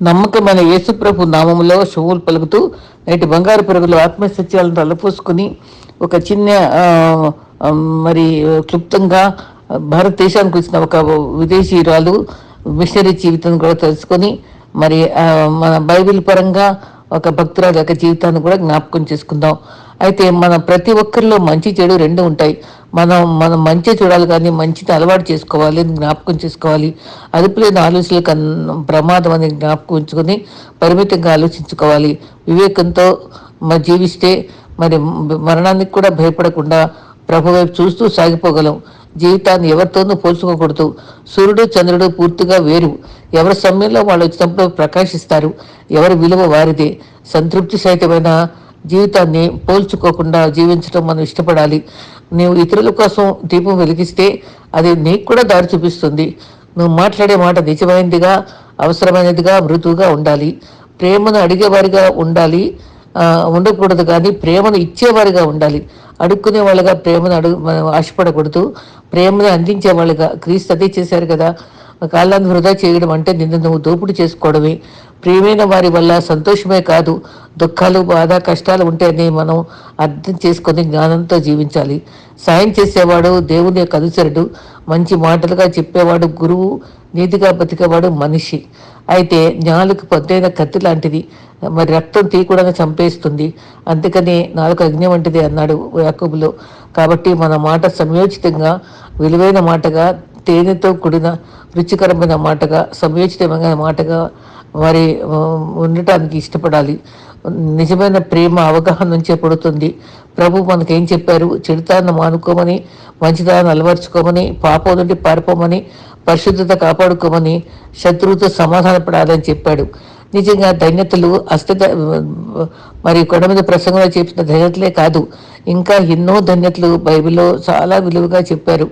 నమ్మకమైన యేసుప్రభు నామములో శుభులు పలుకుతూ నేటి బంగారు పరుగులు ఆత్మ సత్యాలను తలపోసుకుని ఒక చిన్న మరి క్లుప్తంగా భారతదేశానికి వచ్చిన ఒక విదేశీయురాలు మిషనరీ జీవితం కూడా తెలుసుకొని మరి మన బైబిల్ పరంగా ఒక భక్తురాలు యొక్క జీవితాన్ని కూడా జ్ఞాపకం చేసుకుందాం. అయితే మన ప్రతి ఒక్కరిలో మంచి చెడు రెండు ఉంటాయి. మనం మనం మంచి చూడాలి కానీ మంచిని అలవాటు చేసుకోవాలి జ్ఞాపకం చేసుకోవాలి. అదుపులేని ఆలోచనలు ప్రమాదం అని జ్ఞాపకం ఉంచుకొని పరిమితంగా ఆలోచించుకోవాలి. వివేకంతో మరి జీవిస్తే మరి మరణానికి కూడా భయపడకుండా ప్రభు వైపు చూస్తూ సాగిపోగలం. జీవితాన్ని ఎవరితోనూ పోల్చుకోకూడదు. సూర్యుడు చంద్రుడు పూర్తిగా వేరు. ఎవరి సమయంలో వాళ్ళు వచ్చినప్పుడు ప్రకాశిస్తారు. ఎవరి విలువ వారిదే. సంతృప్తి సహితమైన జీవితాన్ని పోల్చుకోకుండా జీవించడం మనం ఇష్టపడాలి. నీవు ఇతరుల కోసం దీపం వెలిగిస్తే అది నీకు కూడా దారి చూపిస్తుంది. నువ్వు మాట్లాడే మాట నిజమైనదిగా అవసరమైనదిగా మృదువుగా ఉండాలి. ప్రేమను అడిగేవారిగా ఉండాలి. ఉండకూడదు కానీ ప్రేమను ఇచ్చేవారిగా ఉండాలి. అడుక్కునే వాళ్ళగా ప్రేమను అడుగు ఆశపడకూడదు. ప్రేమను అందించే వాళ్ళుగా క్రీస్తు అదే చేశారు కదా. కాలాన్ని వృధా చేయడం అంటే నిన్ను నువ్వు దోపుడు చేసుకోవడమే. ప్రియమైన వారి వల్ల సంతోషమే కాదు. దుఃఖాలు బాధ కష్టాలు ఉంటేనే మనం అర్థం చేసుకొని జ్ఞానంతో జీవించాలి. సాయం చేసేవాడు దేవుని యొక్క అనుసరుడు మంచి మాటలుగా చెప్పేవాడు గురువు. నీతిగా బతికేవాడు మనిషి. అయితే జ్ఞానులకు పొద్దైన కత్తి లాంటిది. మరి రక్తం తీయకూడదని చంపేస్తుంది. అందుకని నాలుగు అగ్ని వంటిది అన్నాడు యాకబులో. కాబట్టి మన మాట సంయోచితంగా విలువైన మాటగా తేనెతో కూడిన రుచికరమైన మాటగా సమయోచితమైన మాటగా వారి ఉండటానికి ఇష్టపడాలి. నిజమైన ప్రేమ అవగాహన నుంచే పడుతుంది. ప్రభు మనకేం చెప్పారు? చెడుతాన్ని మానుకోమని మంచిదాన్ని అలవర్చుకోమని పాపం నుండి పారిపోమని పరిశుద్ధత కాపాడుకోమని శత్రువుతో సమాధానపడాలని చెప్పాడు. నిజంగా ధన్యతలు అష్ట మరి కొండ మీద ప్రసంగంలో చెప్పిన ధన్యతలే కాదు. ఇంకా ఎన్నో ధన్యతలు బైబిల్లో చాలా విలువగా చెప్పారు.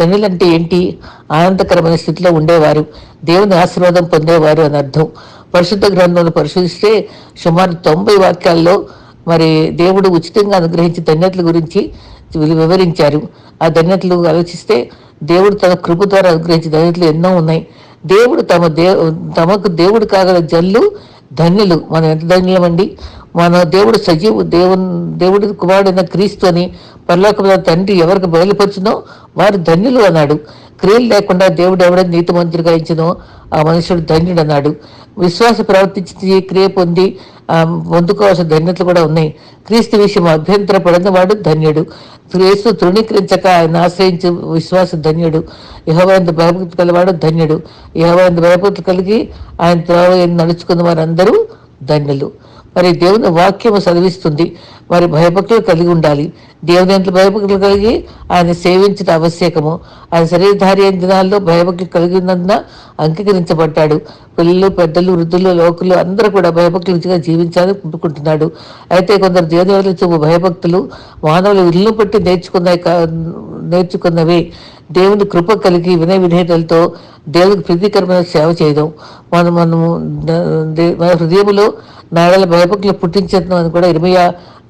ధన్యులంటే ఏంటి? ఆనందకరమైన స్థితిలో ఉండేవారు. దేవుని ఆశీర్వాదం పొందేవారు అని అర్థం. పరిశుద్ధ గ్రంథంలో పరిశోధిస్తే సుమారు తొంభై వాక్యాల్లో మరి దేవుడు ఉచితంగా అనుగ్రహించిన ధన్యతల గురించి వివరించారు. ఆ ధన్యతలు ఆలోచిస్తే దేవుడు తన కృప ద్వారా అనుగ్రహించిన ధన్యతలు ఎన్నో ఉన్నాయి. దేవుడు తమ దే తమకు దేవుడు కాగల జల్లు ధన్యులు. మనం ఎంత ధన్యులమండి? మన దేవుడు సజీవు దేవుని దేవుడి కుమారుడైన క్రీస్తు అని పరలోకముల తండ్రి ఎవరికి బయలుపరిచినో వారు ధన్యులు అన్నాడు. క్రియలు లేకుండా దేవుడు ఎవడని నీతి మంత్రిగా ఇచ్చినో ఆ మనుషుడు ధన్యుడు అన్నాడు. విశ్వాస ప్రవర్తించి క్రియ పొంది ఆ, పొందుకోవాల్సిన ధన్యతలు కూడా ఉన్నాయి. క్రీస్తు విషయం అభ్యంతర పడిన వాడు ధన్యుడు. క్రీస్తు తృణీకరించక ఆయన ఆశ్రయించి విశ్వాస ధన్యుడు. యహోవంత భయభక్తి కలవాడు ధన్యుడు. యహోవంత భయభక్తి కలిగి ఆయన త్రోవ నడుచుకున్న వారందరూ ధన్యులు. మరి దేవుని వాక్యము చదివిస్తుంది. మరి భయభక్తులు కలిగి ఉండాలి. దేవుని ఎంత భయభక్తులు కలిగి ఆయన సేవించడం ఆవశ్యకము. ఆయన శరీరధారి అయిన దినాల్లో భయభక్తులు కలిగి ఉన్నందున అంగీకరించబడ్డాడు. పిల్లలు పెద్దలు వృద్ధులు లోకులు అందరూ కూడా భయభక్తులుగా జీవించాలని కోరుకుంటున్నాడు. అయితే కొందరు దేవుని చూపు భయభక్తులు మానవులు ఇల్లు పెట్టి నేర్చుకున్న నేర్చుకున్నవే. దేవుని కృప కలిగి వినయ విధేయతలతో దేవునికి ప్రీతికరమైన సేవ చేయడం. మనం మనము మన హృదయంలో నాడల భయభక్తులు పుట్టించడం అని కూడా ఇరవై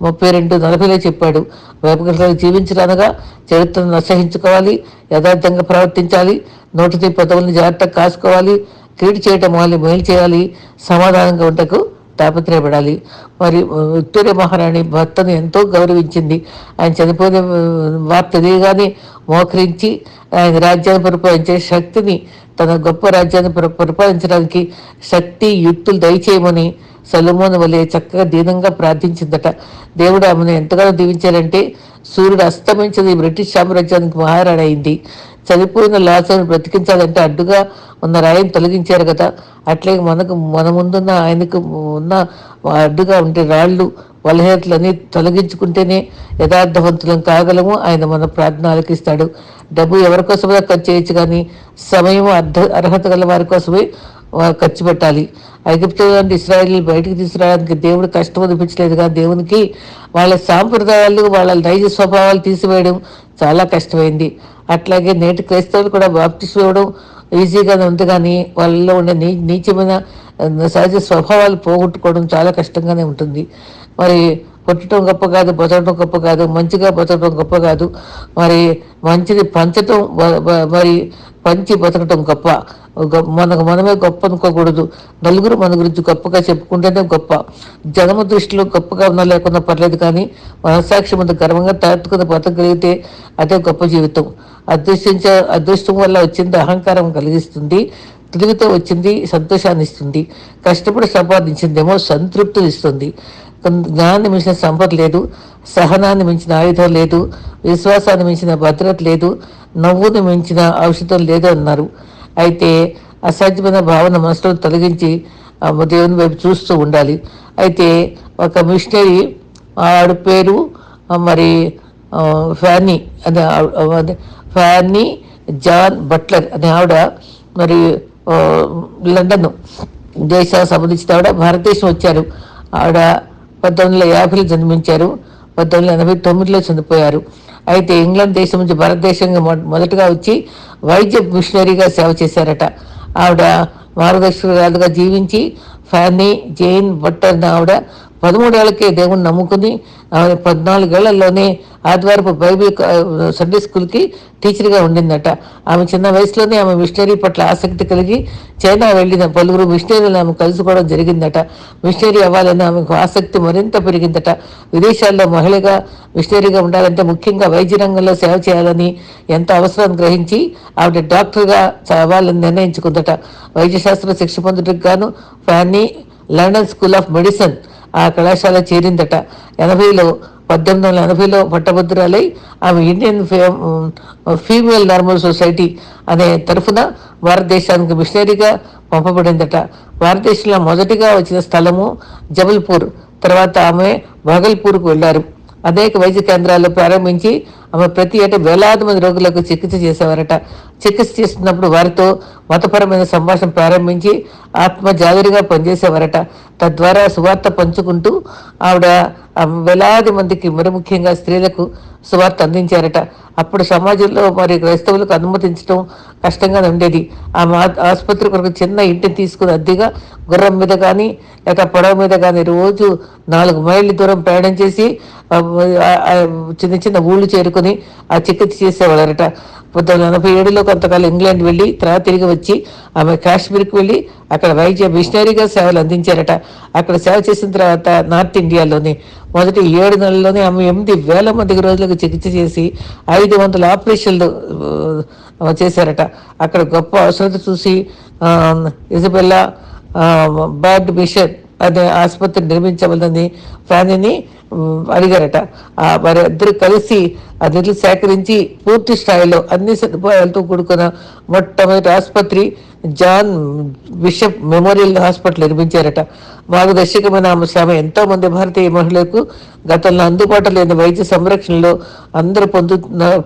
ముప్పై రెండు నలభైలో చెప్పాడు. భయభక్తులు జీవించడానగా చరిత్రను నశహించుకోవాలి యథార్థంగా ప్రవర్తించాలి నోటితో పదవులను జాగ్రత్తగా కాసుకోవాలి క్రీడ్ చేయటం వాళ్ళు మేలు చేయాలి సమాధానంగా ఉండకు తాపత్రయపడాలి. మరి విక్టోరియా మహారాణి భర్తను ఎంతో గౌరవించింది. ఆయన చనిపోయిన వార్త తెలియగానే మోకరించి ఆయన రాజ్యాన్ని పరిపాలించే శక్తిని తన గొప్ప రాజ్యాన్ని పరిపాలించడానికి శక్తి యుక్తులు దయచేయమని సొలొమోను వలె చక్కగా దీనంగా ప్రార్థించిందట. దేవుడు ఆమెను ఎంతగానో దీవించారంటే సూర్యుడు అస్తమించింది బ్రిటిష్ సామ్రాజ్యానికి మహారాణి అయింది చనిపోయిన లాసను బ్రతికించాలంటే అడ్డుగా ఉన్న రాయిని తొలగించారు కదా. అట్లాగే మనకు మన ముందున్న ఆయనకు ఉన్న అడ్డుగా ఉండే రాళ్ళు బలహీనతలన్నీ తొలగించుకుంటేనే యథార్థవంతులం కాగలము. ఆయన మన ప్రార్థన ఆలకిస్తాడు డబ్బు ఎవరి కోసమే ఖర్చు చేయొచ్చు కానీ సమయం అర్ధ అర్హత గల వారి కోసమే ఖర్చు పెట్టాలి. ఐగుప్తు నుండి ఇస్రాయల్ బయటికి తీసుకురావడానికి దేవుడు కష్టం అనిపించలేదు కానీ దేవునికి వాళ్ళ సాంప్రదాయాలు వాళ్ళ నైజ స్వభావాలు తీసివేయడం చాలా కష్టమైంది. అట్లాగే నేటి క్రైస్తవులు కూడా బాప్టిస్ట్ ఇవ్వడం ఈజీగానే ఉంది కానీ వాళ్ళలో ఉండే నీ నీచమైన సహజ స్వభావాలు పోగొట్టుకోవడం చాలా కష్టంగానే ఉంటుంది. మరి పుట్టడం గొప్ప కాదు బతకడం గొప్ప కాదు మంచిగా బతకడం గొప్ప కాదు. మరి మంచిది పంచటం మరి పంచి బతకటం గొప్ప. మనకు మనమే గొప్ప అనుకోకూడదు. నలుగురు మన గురించి గొప్పగా చెప్పుకుంటేనే గొప్ప. జనమ దృష్టిలో గొప్పగా ఉన్నా లేకుండా పర్లేదు కానీ మనసాక్షి ముందు గర్వంగా తట్టుకుని బతకగలిగితే అదే గొప్ప జీవితం. అదృష్టించ అదృష్టం వల్ల వచ్చింది అహంకారం కలిగిస్తుంది. తిరిగితే వచ్చింది సంతోషాన్ని ఇస్తుంది. కష్టపడి సంపాదించిందేమో సంతృప్తిని ఇస్తుంది. జ్ఞానాన్ని మించిన సంపద లేదు సహనాన్ని మించిన ఆయుధం లేదు విశ్వాసాన్ని మించిన భద్రత లేదు నవ్వుని మించిన ఔషధం లేదు అన్నారు. అయితే అసాధ్యమైన భావన మనసులో తొలగించి ఆ దేవుని వైపు చూస్తూ ఉండాలి. అయితే ఒక మిషనరీ ఆవిడ పేరు మరి ఫ్యానీ అదే ఫ్యానీ జాన్ బట్లర్ అనే ఆవిడ మరి లండన్ దేశ సంబంధించిన ఆవిడ భారతదేశం వచ్చారు. ఆవిడ పంతొమ్మిది వందల యాభైలో జన్మించారు. పంతొమ్మిది వందల ఎనభై తొమ్మిదిలో చనిపోయారు. అయితే ఇంగ్లాండ్ దేశం నుంచి భారతదేశంగా మొదటగా వచ్చి వైద్య మిషనరీగా సేవ చేశారట. ఆవిడ మార్గదర్శకురాలుగా జీవించి ఫ్యానీ జైన్ బట్టర్ ఆవిడ పదమూడేళ్ళకే దేవుని నమ్ముకుని పద్నాలుగేళ్ళలోనే ఆదివారపు బైబిల్ సండే స్కూల్కి టీచర్గా ఉండిందట. ఆమె చిన్న వయసులోనే ఆమె మిషనరీ పట్ల ఆసక్తి కలిగి చైనా వెళ్ళిన పలువురు మిషనరీలను ఆమె కలుసుకోవడం జరిగిందట. మిషనరీ అవ్వాలని ఆమెకు ఆసక్తి మరింత పెరిగిందట. విదేశాల్లో మహిళగా మిషనరీగా ఉండాలంటే ముఖ్యంగా వైద్య రంగంలో సేవ చేయాలని ఎంత అవసరం గ్రహించి ఆవిడ డాక్టర్గా అవ్వాలని నిర్ణయించుకుందట. వైద్యశాస్త్ర శిక్ష పొందుటకు గాను Fanny London school of medicine ఆ కళాశాల చేరిందట. ఎనభైలో పద్దెనిమిది వందల ఎనభైలో పట్టభద్రురాలై ఆమె ఇండియన్ ఫే- ఫీమేల్ నార్మల్ సొసైటీ అనే తరఫున భారతదేశానికి మిషనరీగా పంపబడిందట. భారతదేశంలో మొదటిగా వచ్చిన స్థలము జబల్పూర్. తర్వాత ఆమె భాగల్పూర్కు వెళ్ళారు అనేక వైద్య కేంద్రాలు ప్రారంభించి ఆమె ప్రతి ఏటా వేలాది మంది రోగులకు చికిత్స చేసేవారట. చికిత్స చేస్తున్నప్పుడు వారితో మతపరమైన సంభాషణ ప్రారంభించి ఆత్మ జాగరిగా పనిచేసేవారట. తద్వారా సువార్త పంచుకుంటూ ఆవిడ వేలాది మందికి మరి ముఖ్యంగా స్త్రీలకు సువార్త అందించారట. అప్పుడు సమాజంలో మరి క్రైస్తవులకు అనుమతించడం కష్టంగా ఉండేది. ఆమె ఆ- ఆసుపత్రి కొరకు చిన్న ఇంటిని తీసుకుని అద్దెగా గుర్రం మీద కానీ లేక పొడవ మీద కానీ రోజు నాలుగు మైళ్ళ దూరం ప్రయాణం చేసి చిన్న చిన్న ఊళ్ళు చేరుకుని ఆ చికిత్స చేసేవాళ్ళరట పంతొమ్మిది ఎనభై ఏడులో కొంతకాలం ఇంగ్లాండ్ వెళ్ళి తర్వాత తిరిగి వచ్చి ఆమె కాశ్మీర్కి వెళ్ళి అక్కడ వైద్య మిషనరీగా సేవలు అందించారట. అక్కడ సేవ చేసిన తర్వాత నార్త్ ఇండియాలోని మొదటి ఏడు నెలల్లోనే ఆమె ఎనిమిది వేల మందికి రోజులకు చికిత్స చేసి ఐదు వందల ఆపరేషన్లు చేశారట. అక్కడ గొప్ప అవసరత చూసి ఇజబెల్లా బర్డ్ మిషన్ అనే ఆసుపత్రి నిర్మించవలదని ఫ్యానీని అడిగారట. ఆ వారి ఇద్దరు కలిసి ఆ నిధులు సేకరించి పూర్తి స్థాయిలో అన్ని సదుపాయాలతో కూడుకున్న మొట్టమొదటి ఆసుపత్రి జాన్ బిషప్ మెమోరియల్ హాస్పిటల్ నిర్మించారట. మార్గదర్శకమైన ఆమె శ్రమ ఎంతో మంది భారతీయ మహిళలకు గతంలో అందుబాటులో లేని వైద్య సంరక్షణలో అందరూ పొందు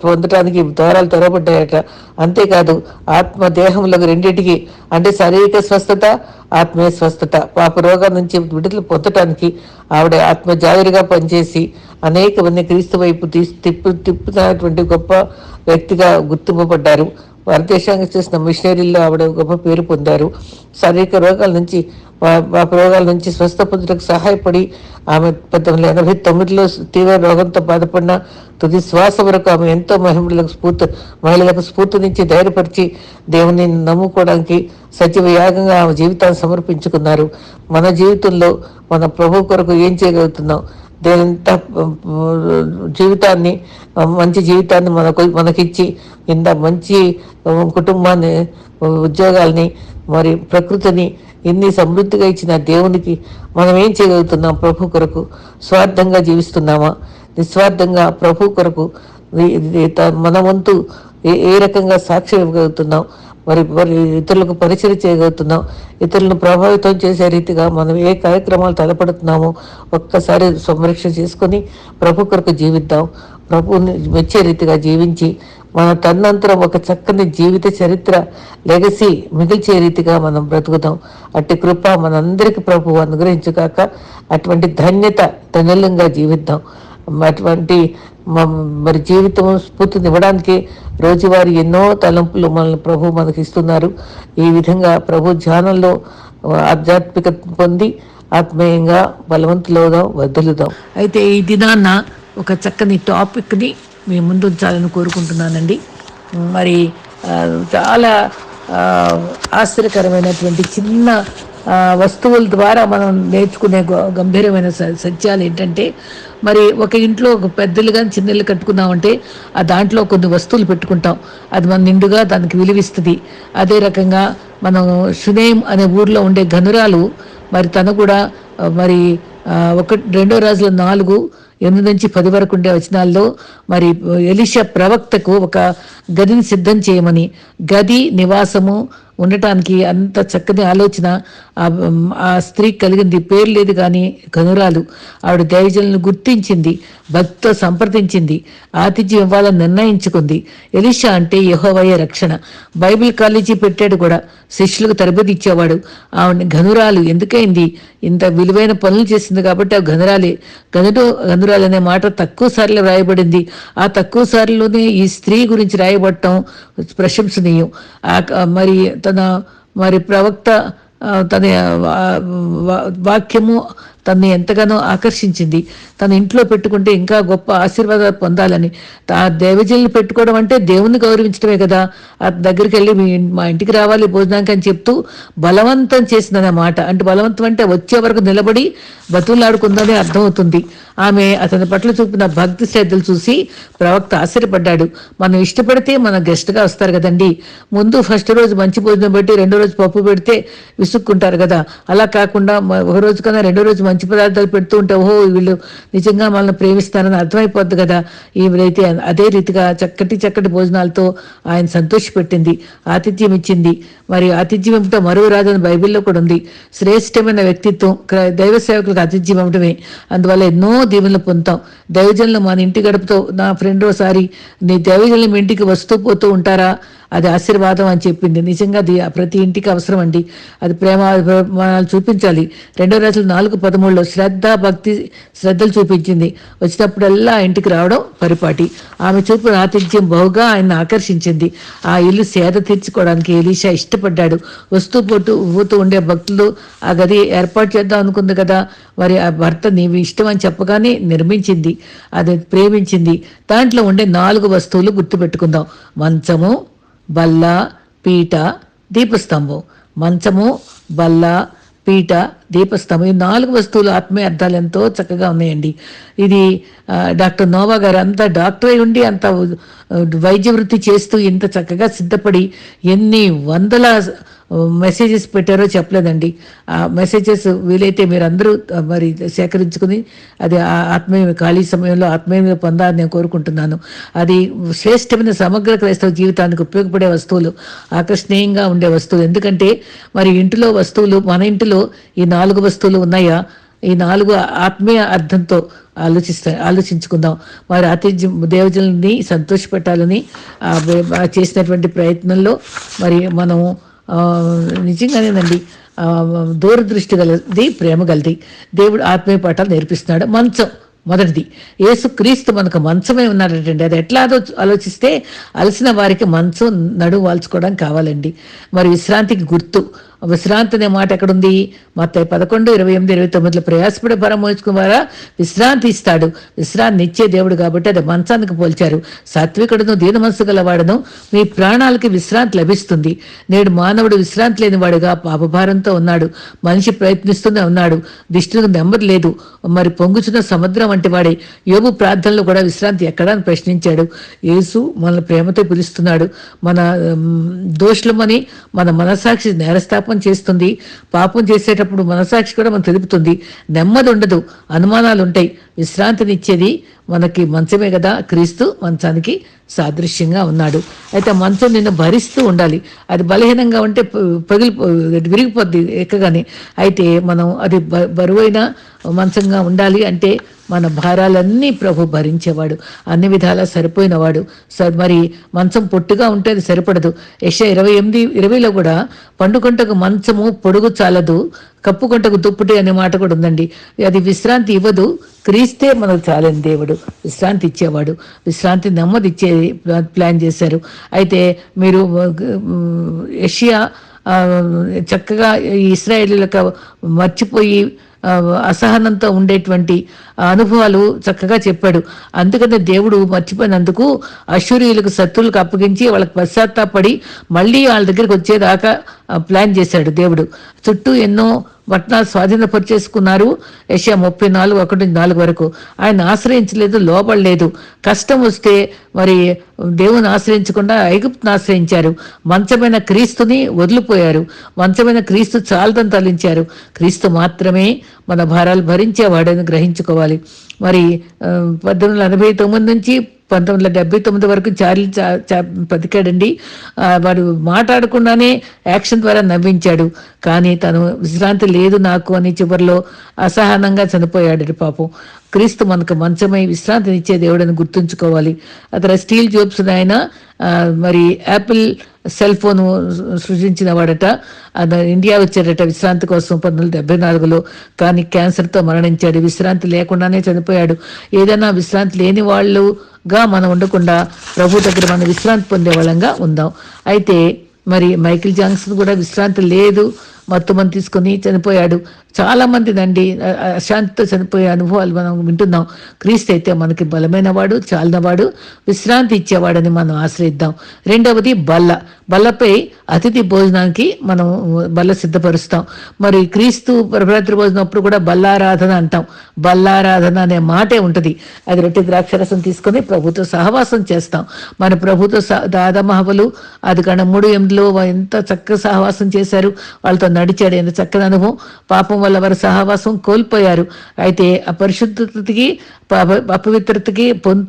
పొందటానికి ద్వారాలు తెరవబడ్డాయట అంతేకాదు ఆత్మ దేహములకు రెండింటికి అంటే శారీరక స్వస్థత ఆత్మీయ స్వస్థత పాప రోగాల నుంచి విడుదల పొందటానికి ఆవిడ ఆత్మ జాగిరిగా పనిచేసి అనేక మంది క్రీస్తు వైపు తీసి తిప్పు తిప్పుతున్నటువంటి గొప్ప వ్యక్తిగా గుర్తింపబడ్డారు. భారతదేశానికి చేసిన మిషనరీల్లో ఆవిడ గొప్ప పేరు పొందారు. శారీరక రోగాల నుంచి రోగాల నుంచి స్వస్థ పొందుటకు సహాయపడి ఆమె పంతొమ్మిది ఎనభై తొమ్మిదిలో తీవ్ర రోగంతో బాధపడిన తుది శ్వాస వరకు ఆమె ఎంతో మహిళలకు స్ఫూర్తి మహిళలకు స్ఫూర్తినిచ్చి ధైర్యపరిచి దేవుని నమ్ముకోవడానికి సజీవ యాగంగా ఆమె జీవితాన్ని సమర్పించుకున్నారు. మన జీవితంలో మన ప్రభు కొరకు ఏం చేయగలుగుతున్నాం? ఎంత జీవితాన్ని మంచి జీవితాన్ని మనకు మనకిచ్చి ఇంత మంచి కుటుంబాన్ని ఉద్యోగాల్ని మరి ప్రకృతిని ఇన్ని సమృద్ధిగా ఇచ్చిన దేవునికి మనం ఏం చేయగలుగుతున్నాం? ప్రభు కొరకు స్వార్థంగా జీవిస్తున్నామా? నిస్వార్థంగా ప్రభు కొరకు మన వంతు ఏ ఏ రకంగా సాక్ష్యం ఇవ్వగలుగుతున్నాం? మరి మరి ఇతరులకు పరిచయం చేయగలుగుతున్నాం. ఇతరులను ప్రభావితం చేసే రీతిగా మనం ఏ కార్యక్రమాలు తలపడుతున్నామో ఒక్కసారి సంరక్షణ చేసుకొని ప్రభు కొరకు జీవిద్దాం. ప్రభువుని మెచ్చే రీతిగా జీవించి మన తన్నంతరం ఒక చక్కని జీవిత చరిత్ర లెగసీ మిగిల్చే రీతిగా మనం బ్రతుకుదాం. అట్టి కృప మనందరికీ ప్రభు అనుగ్రహించుగాక అటువంటి ధన్యత ధనులంగా జీవిద్దాం. అటువంటి మ- మరి జీవితం స్ఫూర్తినివ్వడానికి రోజువారి ఎన్నో తలంపులు మనల్ని ప్రభు మనకి ఇస్తున్నారు. ఈ విధంగా ప్రభు ధ్యానంలో ఆధ్యాత్మిక పొంది ఆత్మీయంగా బలవంతులవుదాం వర్ధలుదాం. అయితే ఈ దినాన్న ఒక చక్కని టాపిక్ని మీ ముందు ఉంచాలని కోరుకుంటున్నానండి. మరి చాలా ఆశ్చర్యకరమైనటువంటి చిన్న వస్తువుల ద్వారా మనం నేర్చుకునే గంభీరమైన స- సత్యాలు ఏంటంటే మరి ఒక ఇంట్లో ఒక పెద్దలు కానీ చిన్నలు కట్టుకున్నామంటే ఆ దాంట్లో కొన్ని వస్తువులు పెట్టుకుంటాం. అది మన నిండుగా దానికి విలువిస్తుంది. అదే రకంగా మనం సునేమ్ అనే ఊర్లో ఉండే ఘనురాలు మరి తను కూడా మరి ఒక రెండో రోజుల నాలుగు ఎనిమిది నుంచి పది వరకు ఉండే వచనాల్లో మరి ఎలిషా ప్రవక్తకు ఒక గదిని సిద్ధం చేయమని గది నివాసము ఉండటానికి అంత చక్కని ఆలోచన ఆ స్త్రీ కలిగింది పేరు లేదు కానీ కనురాలు. ఆవిడ దైవజలను గుర్తించింది భక్తితో సంప్రదించింది ఆతిథ్యం ఇవ్వాలని నిర్ణయించుకుంది. ఎలిషా అంటే యెహోవయ్య రక్షణ. బైబిల్ కాలేజీ పెట్టాడు కూడా శిష్యులకు తరబేతి ఇచ్చేవాడు. ఆవిడ ఘనురాలు. ఎందుకైంది? ఇంత విలువైన పనులు చేసింది కాబట్టి ఆ ఘనురాలే. గనుడు గనురాలు అనే మాట తక్కువ సార్లు రాయబడింది ఆ తక్కువ సార్లునే ఈ స్త్రీ గురించి రాయబడటం ప్రశంసనీయం. ఆ మరి తన మరి ప్రవక్త తన వా- వాక్యము తనని ఎంతగానో ఆకర్షించింది. తన ఇంట్లో పెట్టుకుంటే ఇంకా గొప్ప ఆశీర్వాదాలు పొందాలని. ఆ దేవజల్ని పెట్టుకోవడం అంటే దేవుణ్ణి గౌరవించడమే కదా. అతని దగ్గరికి వెళ్ళి మీ మా ఇంటికి రావాలి భోజనానికి అని చెప్తూ బలవంతం చేసిందనే మాట అంటే బలవంతం అంటే వచ్చే వరకు నిలబడి బతులాడుకుందని అర్థమవుతుంది. ఆమె అతని పట్ల చూపిన భక్తి శ్రద్ధలు చూసి ప్రవక్త ఆశ్చర్యపడ్డాడు. మనం ఇష్టపడితే మన గెస్ట్గా వస్తారు కదండి. ముందు ఫస్ట్ రోజు మంచి భోజనం పెట్టి రెండో రోజు పప్పు పెడితే విసుక్కుంటారు కదా. అలా కాకుండా ఒక రోజు కన్నా రెండో రోజు మంచి పదార్థాలు పెడుతూ ఉంటే ఓహో వీళ్ళు నిజంగా మనల్ని ప్రేమిస్తారని అర్థమైపోద్ది కదా. ఈవిడైతే అదే రీతిగా చక్కటి చక్కటి భోజనాలతో ఆయన సంతోషపెట్టింది ఆతిథ్యం ఇచ్చింది మరి ఆతిథ్యం ఏమిటో మరో రాదని బైబిల్లో కూడా ఉంది. శ్రేష్టమైన వ్యక్తిత్వం క్ర- దైవ సేవకులకు ఆతిథ్యం ఇవ్వటమే. అందువల్ల ఎన్నో దీవెనలు పొందుతాం. దైవజనులు మన ఇంటి గడుపుతో నా ఫ్రెండ్ ఒకసారి నీ దైవజనులు మీ ఇంటికి వస్తూ పోతూ ఉంటారా? అది ఆశీర్వాదం అని చెప్పింది. నిజంగా అది ప్రతి ఇంటికి అవసరం అండి. అది ప్రేమ అభిమానాలు చూపించాలి. రెండో రాజులు నాలుగు పదమూడులో శ్రద్ధ భక్తి శ్రద్ధలు చూపించింది. వచ్చినప్పుడల్లా ఇంటికి రావడం పరిపాటి. ఆమె చూపు ఆతిథ్యం బహుగా ఆయన ఆకర్షించింది. ఆ ఇల్లు సేద తీర్చుకోవడానికి ఎలీషా ఇష్టపడ్డాడు. వస్తూ పోతూ పోతూ ఉండే భక్తులు ఆ గది ఏర్పాటు చేద్దాం అనుకుంది కదా. మరి ఆ భర్త నీవి ఇష్టం అని చెప్పగానే నిర్మించింది. అది ప్రేమించింది. దాంట్లో ఉండే నాలుగు వస్తువులు గుర్తుపెట్టుకుందాం. మంచము బల్ల పీట దీపస్తంభం. మంచము బల్ల పీట దీపస్తంభం. ఈ నాలుగు వస్తువులు ఆత్మీయ అర్థాలు ఎంతో చక్కగా ఉన్నాయండి. ఇది డాక్టర్ నోవా గారు అంత డాక్టర్ అయి ఉండి అంత వైద్య వృత్తి చేస్తూ ఇంత చక్కగా సిద్ధపడి ఎన్ని వందల మెసేజెస్ పెట్టారో చెప్పలేదండి. ఆ మెసేజెస్ వీలైతే మీరు అందరూ మరి సేకరించుకుని అది ఆ ఆత్మీయ ఖాళీ సమయంలో ఆత్మీయంగా పొందాలని నేను కోరుకుంటున్నాను. అది శ్రేష్టమైన సమగ్ర క్రైస్తవ జీవితానికి ఉపయోగపడే వస్తువులు ఆకర్షణీయంగా ఉండే వస్తువులు. ఎందుకంటే మరి ఇంటిలో వస్తువులు మన ఇంటిలో ఈ నాలుగు వస్తువులు ఉన్నాయా? ఈ నాలుగు ఆత్మీయ అర్థంతో ఆలోచిస్తా ఆలోచించుకుందాం. మరి ఆతిథ్యం దేవజల్ని సంతోషపెట్టాలని చేసినటువంటి ప్రయత్నంలో మరి మనము నిజంగానేనండి దూరదృష్టి గలది ప్రేమ గలది. దేవుడు ఆత్మీయ పాఠాలు నేర్పిస్తున్నాడు. మంచం మొదటిది. ఏసుక్రీస్తు మనకు మంచమే ఉన్నాడటండి. అది ఎట్లా ఆలోచిస్తే అలసిన వారికి మంచం నడువు వాల్చుకోవడం కావాలండి. మరి విశ్రాంతికి గుర్తు. విశ్రాంతి అనే మాట ఎక్కడుంది? మత పదకొండు ఇరవై ఎనిమిది ఇరవై తొమ్మిదిలో ప్రయాసపడే పరం మోసుకున్నారా విశ్రాంతి ఇస్తాడు. విశ్రాంతి ఇచ్చే దేవుడు కాబట్టి అది మంచానికి పోల్చారు. సాత్వికుడును దీన మనసు గలవాడును మీ ప్రాణాలకి విశ్రాంతి లభిస్తుంది. నేడు మానవుడు విశ్రాంతి లేనివాడుగా పాపభారంతో ఉన్నాడు. మనిషి ప్రయత్నిస్తూనే ఉన్నాడు. దిష్టికి నెమ్మది లేదు. మరి పొంగుచున్న సముద్రం వంటి వాడే. యోగు ప్రార్థనలో కూడా విశ్రాంతి ఎక్కడా అని ప్రశ్నించాడు. యేసు మన ప్రేమతో పిలుస్తున్నాడు. మన దోషులమని మన మనసాక్షి నేరస్థాపన చేస్తుంది. పాపం చేసేటప్పుడు మనసాక్షి కూడా మనం తెలుపుతుంది. నెమ్మది ఉండదు. అనుమానాలు ఉంటాయి విశ్రాంతినిచ్చేది మనకి మంచమే కదా క్రీస్తు మంచానికి సాదృశ్యంగా ఉన్నాడు. అయితే మంచం నిన్ను భరిస్తూ ఉండాలి. అది బలహీనంగా ఉంటే ప- పగిలి విరిగిపోద్ది ఎక్కగానే. అయితే మనం అది బ- బరువైన మంచంగా ఉండాలి అంటే మన భారాలన్నీ ప్రభు భరించేవాడు. అన్ని విధాలా సరిపోయినవాడు. మరి మంచం పొట్టుగా ఉంటే అది సరిపడదు. యశ ఇరవై ఎనిమిది ఇరవైలో కూడా పండుకొంటకు మంచము పొడుగు చాలదు కప్పుకొంటకు దుప్పటి అనే మాట కూడా ఉందండి. అది విశ్రాంతి ఇవ్వదు క్రీస్తే మనకు చాలని దేవుడు. విశ్రాంతి ఇచ్చేవాడు. విశ్రాంతి నెమ్మది ఇచ్చే ప్లాన్ చేశారు. అయితే మీరు ఏషియా చక్కగా ఇస్రాయేల్ మర్చిపోయి అసహనంతో ఉండేటువంటి అనుభవాలు చక్కగా చెప్పాడు. అందుకనే దేవుడు మర్చిపోయినందుకు అశ్వరీయులకు శత్రువులకు అప్పగించి వాళ్ళకి పశ్చాత్తాపడి మళ్ళీ వాళ్ళ దగ్గరికి వచ్చేదాకా ప్లాన్ చేశాడు దేవుడు. చుట్టూ ఎన్నో పట్టణాలు స్వాధీనపరిచేసుకున్నారు. ఏషియా ముప్పై నాలుగు ఒకటి నాలుగు వరకు. ఆయన ఆశ్రయించలేదు లోపడలేదు కష్టం వస్తే మరి దేవుని ఆశ్రయించకుండా ఐగుప్తుని ఆశ్రయించారు. మంచమైన క్రీస్తుని వదిలిపోయారు. మంచమైన క్రీస్తు చాలదని తలించారు. క్రీస్తు మాత్రమే మన భారాలు భరించేవాడని గ్రహించుకోవాలి. మరి పద్దెనిమిది వందల ఎనభై తొమ్మిది నుంచి పంతొమ్మిది వందల డెబ్బై తొమ్మిది వరకు చార్లీ బతికాడండి. వాడు మాట్లాడకుండానే యాక్షన్ ద్వారా నవ్వించాడు. కానీ తను విశ్రాంతి లేదు నాకు అని చివరిలో అసహనంగా చనిపోయాడు పాపం. క్రీస్తు మనకు మంచమై విశ్రాంతినిచ్చే దేవుడని గుర్తుంచుకోవాలి. అతను స్టీల్ జోబ్స్ ఆయన మరి యాపిల్ సెల్ ఫోన్ సృజించిన వాడట ఇండియా వచ్చాడట విశ్రాంతి కోసం పంతొమ్మిది డెబ్బై నాలుగులో. కానీ క్యాన్సర్తో మరణించాడు. విశ్రాంతి లేకుండానే చనిపోయాడు. ఏదైనా విశ్రాంతి లేని వాళ్ళుగా మనం ఉండకుండా ప్రభు దగ్గర మనం విశ్రాంతి పొందే వాళ్ళంగా ఉందాం. అయితే మరి మైకిల్ జాన్సన్ కూడా విశ్రాంతి లేదు. మత్తుమని తీసుకుని తీసుకొని చనిపోయాడు. చాలా మంది నండి అశాంతితో చనిపోయే అనుభవాలు మనం వింటున్నాం. క్రీస్తు అయితే మనకి బలమైన వాడు చాలినవాడు విశ్రాంతి ఇచ్చేవాడని మనం ఆశ్రయిద్దాం. రెండవది బల్ల. బల్లపై అతిథి భోజనానికి మనం బల్ల సిద్ధపరుస్తాం. మరి క్రీస్తు ప్రభరాత్రి భోజనం అప్పుడు కూడా బల్లారాధన అంటాం. బల్లారాధన అనే మాటే ఉంటుంది. అది రొట్టె ద్రాక్షరసం తీసుకొని ప్రభుతో సహవాసం చేస్తాం. మన ప్రభుతో దాదామహబలు అది కన్నా మూడు ఎనిమిదిలో ఎంత చక్కగా సహవాసం చేశారు. వాళ్ళతో నడిచాడు ఎంత చక్కని అనుభవం. పాపం వల్ల వారి సహవాసం కోల్పోయారు. అయితే అపరిశుద్ధతకి అపవిత్రతకి పొం-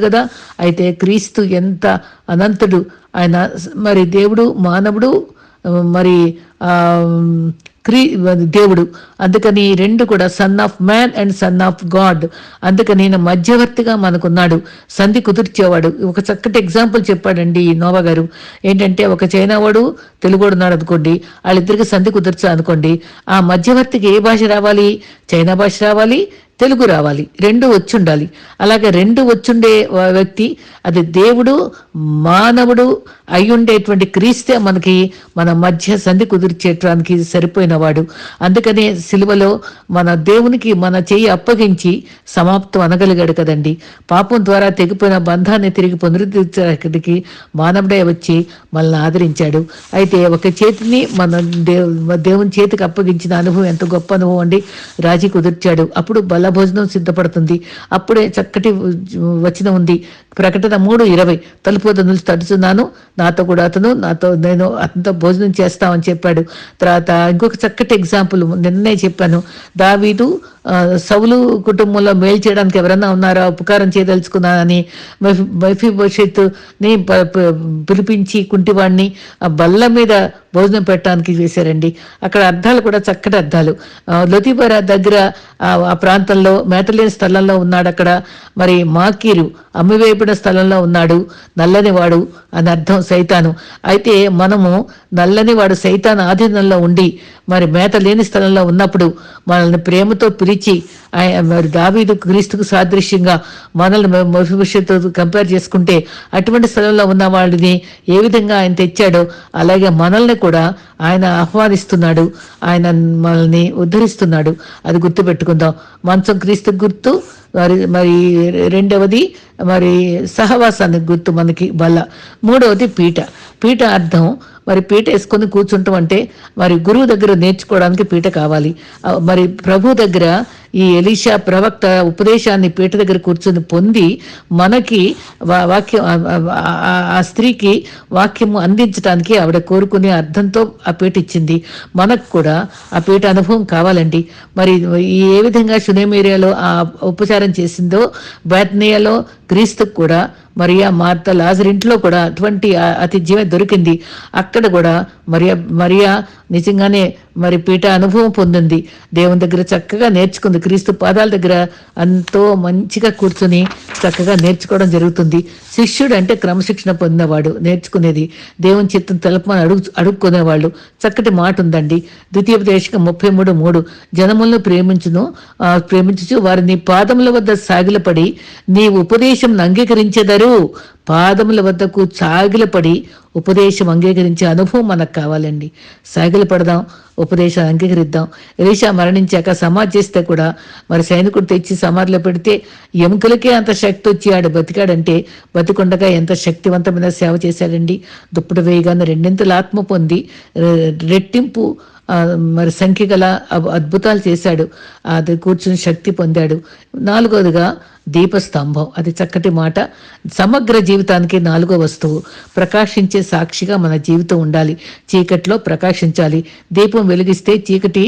కదా. అయితే క్రీస్తు ఎంత అనంతుడు. ఆయన మరి దేవుడు మానవుడు మరి ఆ క్రీ దేవుడు. అందుకని ఈ రెండు కూడా son of man and son of God అందుకని ఈయన మధ్యవర్తిగా మనకున్నాడు. సంధి కుదుర్చేవాడు. ఒక చక్కటి ఎగ్జాంపుల్ చెప్పాడండి ఈ నోవా గారు. ఏంటంటే ఒక చైనా వాడు తెలుగుడు ఉన్నాడు అనుకోండి వాళ్ళిద్దరికి సంధి కుదుర్చా అనుకోండి. ఆ మధ్యవర్తికి ఏ భాష రావాలి? చైనా భాష రావాలి? తెలుగు రావాలి రెండు వచ్చుండాలి. అలాగే రెండు వచ్చుండే వ్యక్తి అది దేవుడు మానవుడు అయ్యుండేటువంటి క్రీస్తే మనకి మన మధ్య సంధి కుదిర్చేటానికి సరిపోయినవాడు. అందుకనే సిలువలో మన దేవునికి మన చేయి అప్పగించి సమాప్తం అనగలిగాడు కదండి. పాపం ద్వారా తెగిపోయిన బంధాన్ని తిరిగి పునరుద్ధరించడానికి మానవుడే వచ్చి మనల్ని ఆదరించాడు. అయితే ఒక చేతిని మన దేవు దేవుని చేతికి అప్పగించిన అనుభవం ఎంత గొప్ప అనుభవం అండి. రాజీ కుదిర్చాడు. అప్పుడు భోజనం సిద్ధపడుతుంది. అప్పుడే చక్కటి వచ్చిన ఉంది. ప్రకటన మూడు ఇరవై. తలుపు వద్ద నిలిచి తడుచున్నాను. నాతో కూడా అతను నాతో నేను అతనితో భోజనం చేస్తామని చెప్పాడు. తర్వాత ఇంకొక చక్కటి ఎగ్జాంపుల్ నిన్నే చెప్పాను. దావీదు సవులు సౌలు కుటుంబంలో మేలు చేయడానికి ఎవరన్నా ఉన్నారా? ఉపకారం చేయదలుచుకున్నానని. ని పిలిపించి కుంటివాడిని ఆ బల్ల మీద భోజనం పెట్టడానికి చేశారండి. అక్కడ అర్థాలు కూడా చక్కటి అర్థాలు ఆ, దగ్గర ఆ ప్రాంతంలో మేటలేని స్థలంలో ఉన్నాడు అక్కడ. మరి మాకీరు అమ్మివేపిన స్థలంలో ఉన్నాడు. నల్లని వాడు అని అర్థం సైతాను. అయితే మనము నల్లని వాడు సైతాన్ ఆధీనంలో ఉండి మరి మేత లేని స్థలంలో ఉన్నప్పుడు మనల్ని ప్రేమతో పిలిచి ఆయన మరి దావీదు క్రీస్తుకు సాదృశ్యంగా మనల్ని భవిష్యత్తు కంపేర్ చేసుకుంటే అటువంటి స్థలంలో ఉన్న వాళ్ళని ఏ విధంగా ఆయన తెచ్చాడో అలాగే మనల్ని కూడా ఆయన ఆహ్వానిస్తున్నాడు. ఆయన మనల్ని ఉద్ధరిస్తున్నాడు. అది గుర్తుపెట్టుకుందాం. మంచం క్రీస్తు గుర్తు మరి మరి రెండవది మరి సహవాసానికి గుర్తు మనకి బల్ల మూడవది పీట. పీట అర్థం మరి పీట వేసుకొని కూర్చుంటాం అంటే మరి గురువు దగ్గర నేర్చుకోవడానికి పీట కావాలి. మరి ప్రభు దగ్గర ఈ ఎలీషా ప్రవక్త ఉపదేశాన్ని పీట దగ్గర కూర్చొని పొంది మనకి వా- వాక్యం ఆ- స్త్రీకి వాక్యము అందించడానికి ఆవిడ కోరుకునే అర్థంతో ఆ పీట ఇచ్చింది. మనకు కూడా ఆ పీట అనుభవం కావాలండి. మరి ఈ ఏ విధంగా శునేమేరియాలో ఆ ఉపచారం చేసిందో బేత్నియాలో క్రీస్తుకు కూడా మరియా మార్త లాజర్ ఇంట్లో కూడా అటువంటి అతిథ్యమే ఆతిథ్యమే దొరికింది. అక్కడ కూడా మరియా మరియా నిజంగానే మరి పీఠ అనుభవం పొందింది. దేవుని దగ్గర చక్కగా నేర్చుకుంది. క్రీస్తు పాదాల దగ్గర ఎంతో మంచిగా కూర్చుని చక్కగా నేర్చుకోవడం జరుగుతుంది. శిష్యుడు అంటే క్రమశిక్షణ పొందినవాడు నేర్చుకునేది. దేవుని చిత్తం తెలపమని అడుగు అడుక్కునేవాళ్ళు. చక్కటి మాట ఉందండి. ద్వితీయోపదేశకం ముప్పై మూడు మూడు. జనములను ప్రేమించును ప్రేమించుచు వారిని పాదముల వద్ద సాగిలపడి నీ ఉపదేశం అంగీకరించేదారు. పాదముల వద్దకు చాగిలపడి ఉపదేశం అంగీకరించే అనుభవం మనకు కావాలండి. సాగిలపడదాం ఉపదేశం అంగీకరిద్దాం. ఎలీషా మరణించాక సమాధి చేస్తే కూడా మరి సైనికుడు తెచ్చి సమాధిలో పెడితే ఎముకలకే అంత శక్తి వచ్చి ఆడు బతికాడంటే బతికుండగా ఎంత శక్తివంతమైన సేవ చేశాడండి. దుప్పటి వేయగానే రెండింతలు ఆత్మ పొంది రెట్టింపు మరి సంఖ్య గల అబ్- అద్భుతాలు చేశాడు. అది కూర్చుని శక్తి పొందాడు. నాలుగోదిగా దీపస్తంభం. అది చక్కటి మాట. సమగ్ర జీవితానికి నాలుగో వస్తువు. ప్రకాశించే సాక్షిగా మన జీవితం ఉండాలి. చీకట్లో ప్రకాశించాలి. దీపం వెలిగిస్తే చీకటి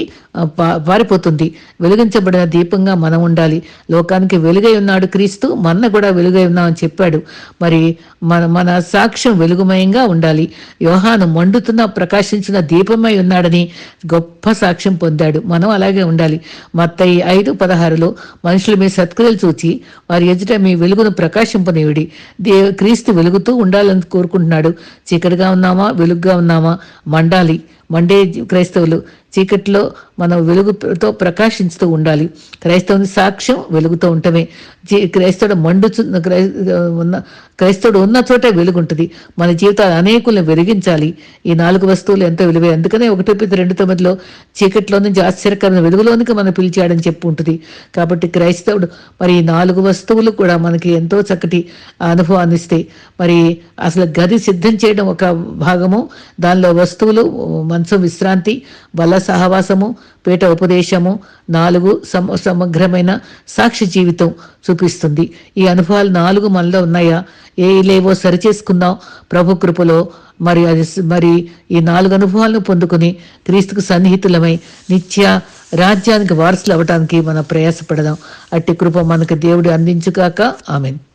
పారిపోతుంది. వెలిగించబడిన దీపంగా మనం ఉండాలి. లోకానికి వెలుగై ఉన్నాడు క్రీస్తు. మన కూడా వెలుగై ఉన్నామని చెప్పాడు. మరి మన మన సాక్ష్యం వెలుగుమయంగా ఉండాలి. యోహాను మండుతున్న ప్రకాశించిన దీపమై ఉన్నాడని గొప్ప సాక్ష్యం పొందాడు. మనం అలాగే ఉండాలి. మత్తయి ఐదు పదహారులో మనుషుల మీ సత్క్రియలు చూచి వారి ఎదుట మీ వెలుగును ప్రకాశింపనేవిడి. దే క్రీస్తు వెలుగుతూ ఉండాలని కోరుకుంటున్నాడు. చీకటిగా ఉన్నామా? వెలుగుగా ఉన్నామా? మండాలి. మండే క్రైస్తవులు చీకట్లో మనం వెలుగుతో ప్రకాశించుతూ ఉండాలి. క్రైస్తవుని సాక్ష్యం వెలుగుతూ ఉండటమే జీ- క్రైస్తవుడు మండుచు క్రై ఉన్న క్రైస్తవుడు ఉన్న చోటే వెలుగుంటుంది. మన జీవితాలు అనేకులను వెలిగించాలి. ఈ నాలుగు వస్తువులు ఎంతో విలువే? అందుకనే ఒకటి పెద్ద రెండు తొమ్మిదిలో చీకట్లో నుంచి ఆశ్చర్యకరమైన వెలుగులోనికి మనం పిలిచాడని చెప్పు ఉంటుంది. కాబట్టి క్రైస్తవుడు మరి ఈ నాలుగు వస్తువులు కూడా మనకి ఎంతో చక్కటి అనుభవాన్ని ఇస్తాయి. మరి అసలు గది సిద్ధం చేయడం ఒక భాగము దానిలో వస్తువులు మన మంచం విశ్రాంతి బల సహవాసము పీఠ ఉపదేశము నాలుగు సమ సమగ్రమైన సాక్షి జీవితం చూపిస్తుంది. ఈ అనుభవాలు నాలుగు మనలో ఉన్నాయా? ఏ లేవో సరిచేసుకుందాం ప్రభు కృపలో. మరి అది మరి ఈ నాలుగు అనుభవాలను పొందుకుని క్రీస్తుకు సన్నిహితులమై నిత్య రాజ్యానికి వారసులు అవ్వటానికి మనం ప్రయాసపడదాం. అట్టి కృప మనకు దేవుడు అందించుగాక. ఆమెను.